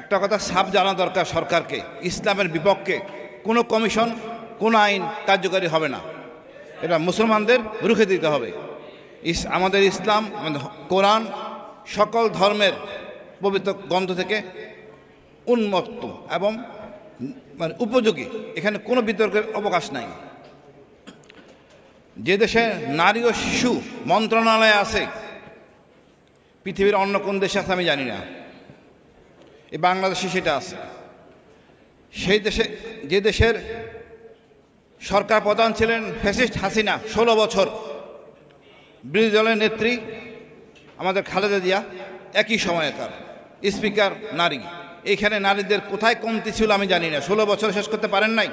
একটা কথা সাপ জানা দরকার সরকারকে, ইসলামের বিপক্ষে কোনো কমিশন, কোনো আইন কার্যকারী হবে না। এটা মুসলমানদের রুখে দিতে হবে। ইস, আমাদের ইসলাম কোরআন সকল ধর্মের পবিত্র গ্রন্থ থেকে উন্মুক্ত এবং মানে উপযোগী। এখানে কোনো বিতর্কের অবকাশ নাই। যে দেশে নারী ও শিশু মন্ত্রণালয় আছে, পৃথিবীর অন্য কোন দেশে আছে আমি জানি না। এই বাংলাদেশে সেটা আছে। সেই দেশে, যে দেশের সরকার প্রধান ছিলেন ফ্যাসিস্ট হাসিনা, ষোলো বছর। বিরোধী দলের নেত্রী আমাদের খালেদা জিয়া, একই সময়কার স্পিকার, নারী। এইখানে নারীদের কোথায় কমতি ছিল আমি জানি না। ষোলো বছর শেষ করতে পারেন নাই।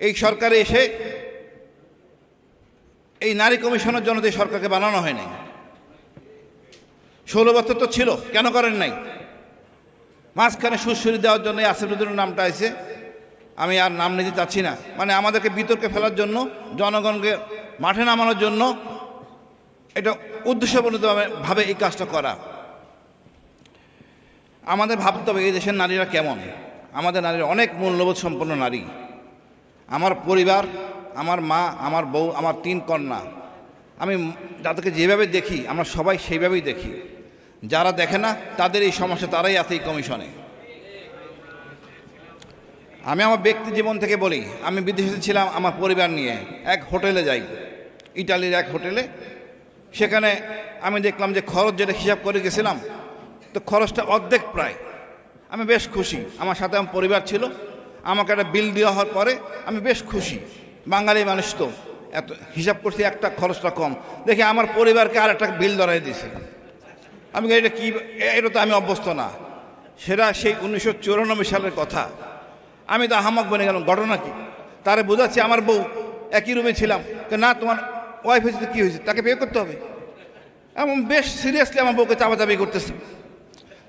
এই সরকারে এসে এই নারী কমিশনের জন্য যে সরকারকে বানানো হয় নাই ষোলো বছর তো ছিল, কেন করেন নাই? মাঝখানে সুশ্রী দেওয়ার জন্য আসিফুদ্দিনের নামটা আছে আমি আর নাম নিতে চাচ্ছি না। মানে আমাদেরকে বিতর্কে ফেলার জন্য, জনগণকে মাঠে নামানোর জন্য এটা উদ্দেশ্যপূর্ণভাবে ভাবে এই কাজটা করা। আমাদের ভাবতে হবে এই দেশের নারীরা কেমন? আমাদের নারীরা অনেক মূল্যবোধ সম্পন্ন নারী। আমার পরিবার, আমার মা, আমার বউ, আমার তিন কন্যা। আমি যাদেরকে যেভাবে দেখি, আমরা সবাই সেইভাবেই দেখি। যারা দেখে না, তাদের এই সমস্যা, তারাই আছে এই কমিশনে। আমি আমার ব্যক্তি জীবন থেকে বলি, আমি বিদেশে ছিলাম আমার পরিবার নিয়ে, এক হোটেলে যাই, ইটালির এক হোটেলে। সেখানে আমি দেখলাম যে খরচ যেটা হিসাব করে গেছিলাম, তো খরচটা অর্ধেক প্রায়। আমি বেশ খুশি, আমার সাথে আমার পরিবার ছিল, আমাকে একটা বিল দেওয়া হওয়ার পরে আমি বেশ খুশি। বাঙালি মানুষ তো, এত হিসাব করছি একটা খরচটা কম। দেখি আমার পরিবারকে আর একটা বিল ধরাই দিছে। আমি এটা কী এটা তো আমি অভ্যস্ত না। সেটা সেই উনিশশো চুরানব্বই সালের কথা। আমি তো আহামক বনে গেলাম, ঘটনা কি? তারে বোঝাচ্ছি আমার বউ, একই রুমে ছিলাম। তো না, তোমার ওয়াইফ হয়েছে কী হয়েছে? তাকে বিয়ে করতে হবে। এবং বেশ সিরিয়াসলি আমার বউকে চাপাচাপি করতেছে।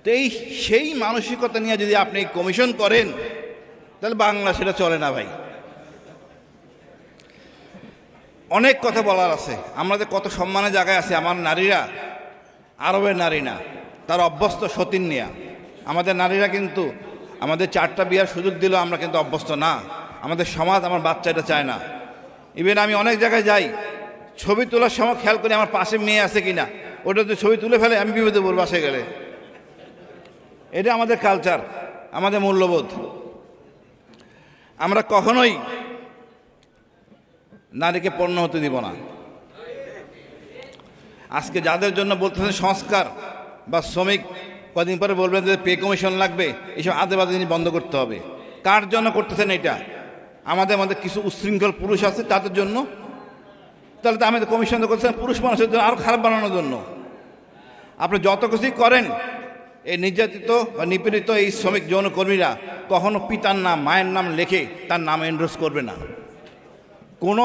তো এই সেই মানসিকতা নিয়ে যদি আপনি কমিশন করেন, তাহলে বাংলা সেটা চলে না ভাই। অনেক কথা বলার আছে। আমাদের কত সম্মানের জায়গায় আছে, আমার নারীরা আরবের নারী না, তার অভ্যস্ত সতীন নেয়া। আমাদের নারীরা কিন্তু আমাদের চারটা বিয়ার সুযোগ দিলেও আমরা কিন্তু অভ্যস্ত না। আমাদের সমাজ আমার বাচ্চা এটা চায় না। ইভেন আমি অনেক জায়গায় যাই, ছবি তোলার সময় খেয়াল করি আমার পাশে মেয়ে আছে কিনা। ওটা তো ছবি তুলে ফেলে, আমি বিপদে পড়ব বাসে গেলে। এটা আমাদের কালচার আমাদের মূল্যবোধ। আমরা কখনোই নারীকে পণ্য হতে দিব না। আজকে যাদের জন্য বলতেছেন সংস্কার বা শ্রমিক, কদিন পরে বলবেন যে পে কমিশন লাগবে এইসব আদে বাদে জিনিস বন্ধ করতে হবে। কার জন্য করতেছেন এটা? আমাদের মধ্যে কিছু উচ্ছৃঙ্খল পুরুষ আছে তাদের জন্য। তাহলে তো আমাদের কমিশন করতেছেন পুরুষ মানুষের জন্য আরও খারাপ বানানোর জন্য। আপনি যত কিছুই করেন, এই নির্যাতিত বা নিপীড়িত এই শ্রমিক যৌনকর্মীরা কখনো পিতার নাম, মায়ের নাম লেখে তার নাম এন্ডোর্স করবে না। কোনো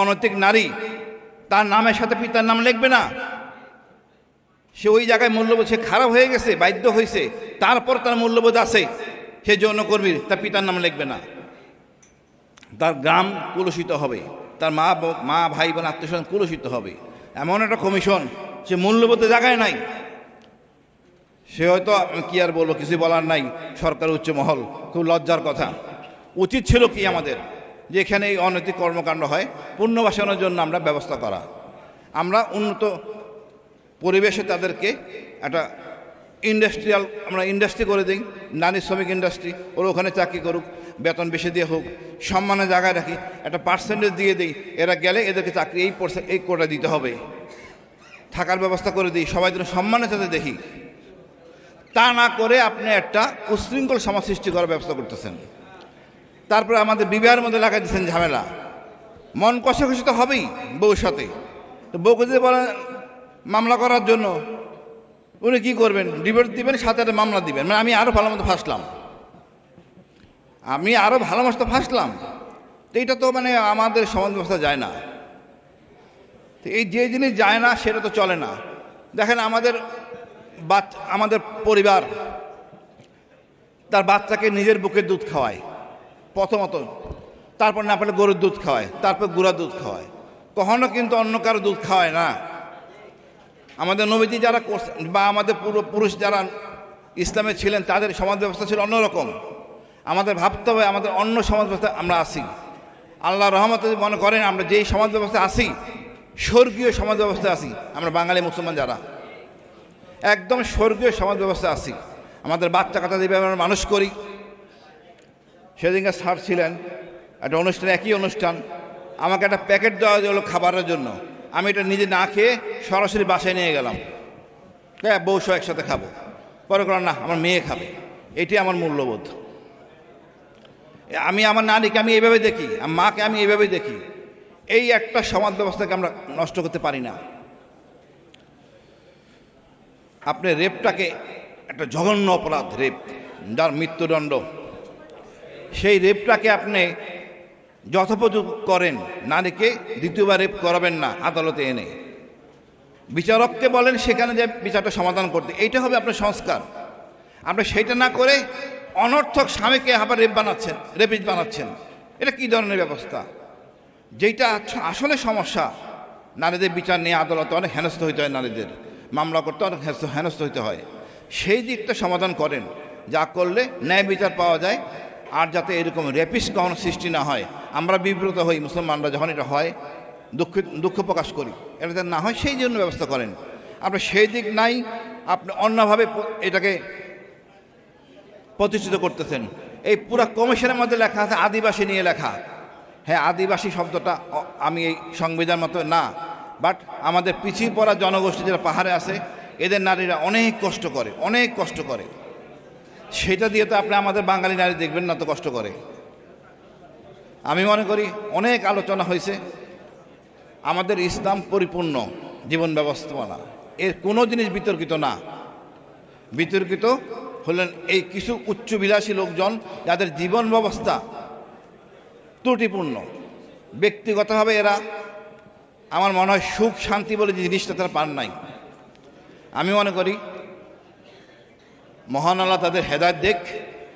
অনৈতিক নারী তার নামের সাথে পিতার নাম লিখবে না। সে ওই জায়গায় মূল্যবোধ, সে খারাপ হয়ে গেছে, বাধ্য হয়েছে। তারপর তার মূল্যবোধ আছে, সে যৌনকর্মীর তার পিতার নাম লিখবে না। তার গ্রাম কুলুষিত হবে, তার মা মা, ভাই, বোন আত্মীয় কুলুষিত হবে। এমন একটা কমিশন সে মূল্যবোধে জায়গায় নাই। সে হয়তো, কি আর বলব, কিছু বলার নাই। সরকার উচ্চ মহল খুব লজ্জার কথা। উচিত ছিল কি আমাদের? যে এখানে এই অনৈতিক কর্মকাণ্ড হয় পুনর্বাসনের জন্য আমরা ব্যবস্থা করা। আমরা উন্নত পরিবেশে তাদেরকে একটা ইন্ডাস্ট্রিয়াল, আমরা ইন্ডাস্ট্রি করে দিই, নারী শ্রমিক ইন্ডাস্ট্রি, ওরা ওখানে চাকরি করুক, বেতন বেশি দিয়ে হোক, সম্মানের জায়গায় রাখি, একটা পার্সেন্টেজ দিয়ে দিই, এরা গেলে এদেরকে চাকরি এই এই কোটা দিতে হবে। থাকার ব্যবস্থা করে দিই, সবাই যেন সম্মানের সাথে দেখি। তা না করে আপনি একটা উশৃঙ্খল সমাজ সৃষ্টি করার ব্যবস্থা করতেছেন। তারপরে আমাদের বিবাহের মধ্যে লাগাই দিচ্ছেন ঝামেলা। মন কষাকষি তো হবেই বউর সাথে। তো বউকে যদি বলেন মামলা করার জন্য, উনি কী করবেন? ডিভোর্স দিবেন, সাথে একটা মামলা দিবেন। মানে আমি আরও ভালো মতো ফাঁসলাম। আমি আরও ভালো মতো ফাঁসলাম। তো এইটা তো মানে আমাদের সমাজ ব্যবস্থা যায় না। তো এই যে জিনিস যায় না, সেটা তো চলে না। দেখেন আমাদের বাচ আমাদের পরিবার, তার বাচ্চাকে নিজের বুকের দুধ খাওয়ায়। প্রথমত, তারপর না পারলে গরুর দুধ খাওয়ায়, তারপর গুঁড়া দুধ খাওয়ায়। কখনো কিন্তু অন্য কারও দুধ খাওয়ায় না। আমাদের নবীজি যারা বা আমাদের পুরো পুরুষ যারা ইসলামে ছিলেন, তাদের সমাজ ব্যবস্থা ছিল অন্যরকম আমাদের ভাবতে হবে, আমাদের অন্য সমাজ ব্যবস্থা আমরা আসি আল্লাহ রহমত মনে করেন, আমরা যেই সমাজ ব্যবস্থা আসি স্বর্গীয় সমাজ ব্যবস্থায় আসি আমরা বাঙালি মুসলমান যারা। একদম স্বর্গীয় সমাজ ব্যবস্থা আসি আমাদের বাচ্চা কাচ্চা যেভাবে আমরা মানুষ করি সেদিনকে স্যার ছিলেন, একটা অনুষ্ঠান, একই অনুষ্ঠান। আমাকে একটা প্যাকেট দেওয়া হলো খাবারের জন্য। আমি এটা নিজে না খেয়ে সরাসরি বাসায় নিয়ে গেলাম। হ্যাঁ বউ সহ একসাথে খাব। পরে করলাম না, আমার মেয়ে খাবে। এটি আমার মূল্যবোধ। আমি আমার নারীকে আমি এইভাবে দেখি আমার মাকে আমি এইভাবে দেখি। এই একটা সমাজ ব্যবস্থাকে আমরা নষ্ট করতে পারি না। আপনি রেপটাকে, একটা জঘন্য অপরাধ, রেপ। যার মৃত্যুদণ্ড সেই রেপটাকে আপনি যথোপযোগ করেন, নারীকে দ্বিতীয়বার রেপ করাবেন না আদালতে এনে। বিচারককে বলেন, সেখানে যে বিচারটা সমাধান করতে। এইটা হবে আপনার সংস্কার। আপনি সেইটা না করে অনর্থক স্বামীকে আবার রেপ বানাচ্ছেন রেপিস বানাচ্ছেন। এটা কী ধরনের ব্যবস্থা? আছ- আসলে সমস্যা। নারীদের বিচার নিয়ে আদালতে অনেক হেনস্থ হইতে হয় নারীদের। মামলা করতে অনেক হেনস্থ হেনস্থ হইতে হয়। সেই দিকটা সমাধান করেন। যা করলে ন্যায় বিচার পাওয়া যায়। আর যাতে এরকম রেপিস কখনো সৃষ্টি না হয়। আমরা বিব্রত হই, মুসলমানরা যখন এটা হয়, দুঃখ দুঃখ প্রকাশ করি। এটা যাতে না হয়, সেই জন্য ব্যবস্থা করেন। আপনি সেই দিক নাই, আপনি অন্যভাবে এটাকে প্রতিষ্ঠিত করতেছেন। এই পুরা কমিশনের মধ্যে লেখা আছে, আদিবাসী নিয়ে লেখা। হ্যাঁ আদিবাসী শব্দটা আমি এই সংবিধান মতো না। বাট আমাদের পিছিয়ে পড়া জনগোষ্ঠী যারা পাহাড়ে আছে, এদের নারীরা অনেক কষ্ট করে, অনেক কষ্ট করে। সেটা দিয়ে তো আপনি আমাদের বাঙালি নারী দেখবেন না তো কষ্ট করে। আমি মনে করি অনেক আলোচনা হয়েছে। আমাদের ইসলাম পরিপূর্ণ, জীবন ব্যবস্থাপনা। এর কোনো জিনিস বিতর্কিত না। বিতর্কিত হলেন এই কিছু উচ্চবিলাসী লোকজন যাদের জীবন ব্যবস্থা ত্রুটিপূর্ণ। ব্যক্তিগতভাবে এরা আমার মনে হয় সুখ শান্তি বলে যে জিনিসটা তারা পান নাই। আমি মনে করি মহান আল্লাহ তাদের হেদায়ত দেখ।